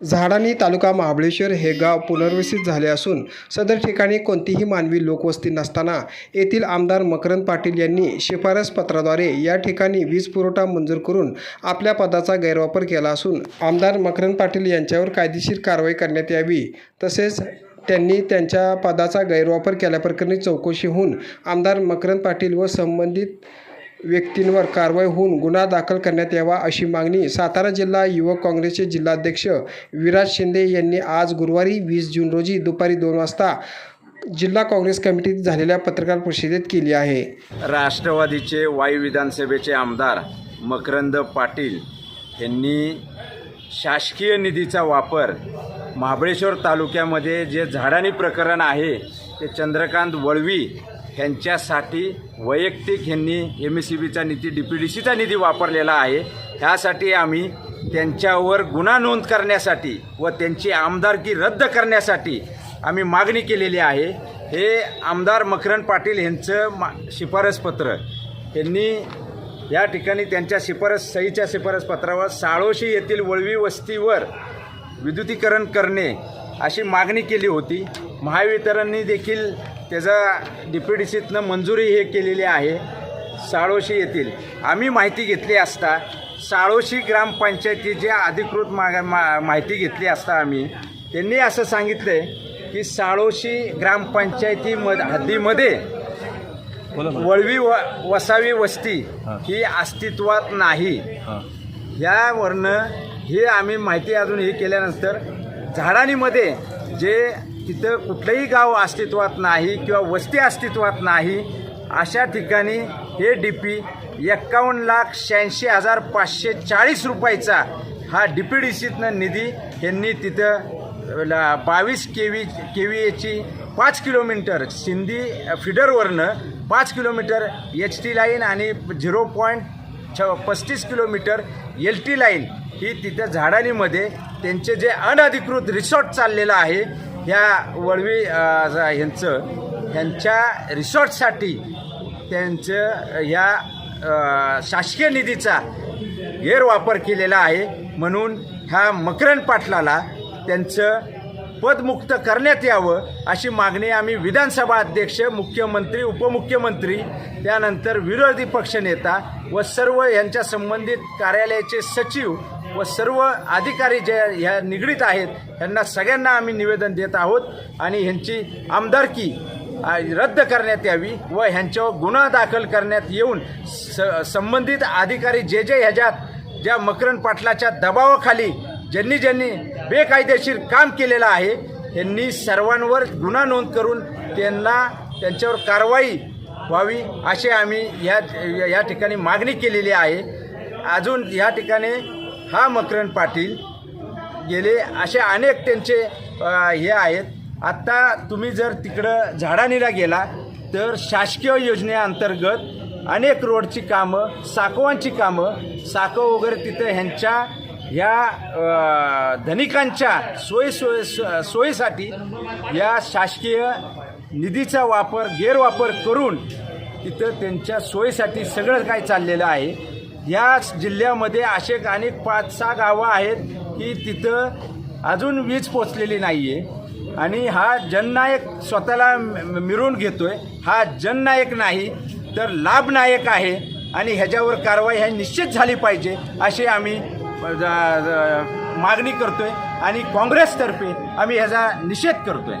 झाडानी तालुका महाबळेश्वर हे गाव पुनर्वसित झाले असून सदर ठिकाणी कोणतीही मानवी लोकवस्ती नसताना येथील आमदार मकरंद पाटील यांनी शिफारस पत्राद्वारे या ठिकाणी वीज पुरवठा मंजूर करून आपल्या पदाचा गैरवापर केला असून आमदार मकरंद पाटील यांच्यावर कायदेशीर कारवाई करण्यात यावी तसेच त्यांनी त्यांच्या पदाचा गैरवापर केल्याप्रकरणी चौकशी होऊन आमदार मकरंद पाटील व संबंधित व्यक्तींवर कारवाई होऊन गुन्हा दाखल करण्यात यावा अशी मागणी सातारा जिल्हा युवक काँग्रेसचे जिल्हाध्यक्ष विराज शिंदे यांनी आज गुरुवारी वीस जून रोजी दुपारी दोन वाजता जिल्हा काँग्रेस कमिटीत झालेल्या पत्रकार परिषदेत केली आहे. राष्ट्रवादीचे वायू विधानसभेचे आमदार मकरंद पाटील यांनी शासकीय निधीचा वापर महाबळेश्वर तालुक्यामध्ये जे झाडानी प्रकरण आहे ते चंद्रकांत वळवी ह्यांच्यासाठी वैयक्तिक ह्यांनी एम एस सी बीचा निधी डी पी डी सीचा निधी वापरलेला आहे. ह्यासाठी आम्ही त्यांच्यावर गुन्हा नोंद करण्यासाठी व त्यांची आमदारकी रद्द करण्यासाठी आम्ही मागणी केलेली आहे. हे आमदार मकरण पाटील यांचं मा शिफारसपत्र. ह्यांनी यांनी या ठिकाणी त्यांच्या शिफारस सहीच्या शिफारसपत्रावर साळोशी येथील वळवी वस्तीवर विद्युतीकरण करणे अशी मागणी केली होती. महावितरणनी देखील त्याचा डी पी डी सीतनं मंजुरी हे केलेली आहे. साळोशी येथील. आम्ही माहिती घेतली असता साळोशी ग्रामपंचायतीची अधिकृत मा मा माहिती घेतली असता आम्ही त्यांनी असं सांगितलं आहे की साळोशी ग्रामपंचायतीमध हद्दीमध्ये वळवी व वसावी वस्ती ही. अस्तित्वात नाही. यावरनं हे आम्ही माहिती अजून हे केल्यानंतर झाडानीमध्ये जे तिथं कुठलंही गाव अस्तित्वात नाही किंवा वस्ती अस्तित्वात नाही अशा ठिकाणी हे डी पी एक्कावन्न लाख शहाऐंशी हजार पाचशे चाळीस रुपयाचा हा डी पी डी सीतनं निधी यांनी तिथं बावीस के व्ही के व्ही एची पाच किलोमीटर सिंधी फिडरवरनं पाच किलोमीटर एच टी लाईन आणि झिरो पॉईंट छ पस्तीस किलोमीटर एल टी लाईन ही तिथं झाडानीमध्ये त्यांचे जे अनधिकृत रिसॉर्ट चाललेलं आहे ह्या वळवी ह्यांचं ह्यांच्या रिसॉर्टसाठी त्यांचं ह्या शासकीय निधीचा गैरवापर केलेला आहे. म्हणून ह्या मकरन पाटलाला त्यांचं पदमुक्त करण्यात यावं अशी मागणी आम्ही विधानसभा अध्यक्ष मुख्यमंत्री उपमुख्यमंत्री त्यानंतर विरोधी पक्षनेता व सर्व यांच्या संबंधित कार्यालयाचे सचिव व सर्व अधिकारी जे ह्या निगडीत आहेत यांना सगळ्यांना आम्ही निवेदन देत आहोत आणि ह्यांची आमदारकी रद्द करण्यात यावी व ह्यांच्यावर गुन्हा दाखल करण्यात येऊन स संबंधित अधिकारी जे जे ह्याच्यात ज्या मकरन पाटलाच्या दबावाखाली ज्यांनी ज्यांनी बेकायदेशीर काम केलेलं आहे त्यांनी सर्वांवर गुन्हा नोंद करून त्यांना त्यांच्यावर कारवाई व्हावी अशी आम्ही या या ठिकाणी मागणी केलेली आहे. अजून या ठिकाणी हा मकरन पाटील गेले. असे अनेक त्यांचे हे आहेत. आत्ता तुम्ही जर तिकडं झाडानीला गेला तर शासकीय योजनेअंतर्गत अनेक रोडची कामं साकवांची कामं साकव वगैरे तिथं ह्यांच्या ह्या धनिकांच्या सोयी सोय सो- सोयीसाठी या शासकीय निधीचा वापर गैरवापर करून तिथं त्यांच्या सोयीसाठी सगळं काय चाललेलं आहे. या जिल्ह्यामध्ये असे अनेक पाच सहा गावं आहेत की तिथं अजून वीज पोचलेली नाही आहे आणि हा जननायक स्वतःला म- घेतो घेतोय. हा जननायक नाही तर लाभनायक आहे. आणि ह्याच्यावर कारवाई ह्या निश्चित झाली पाहिजे अशी आम्ही मागणी करतो आहे मागणी करतोय. आणि काँग्रेसतर्फे आम्ही ह्याचा निषेध करतोय.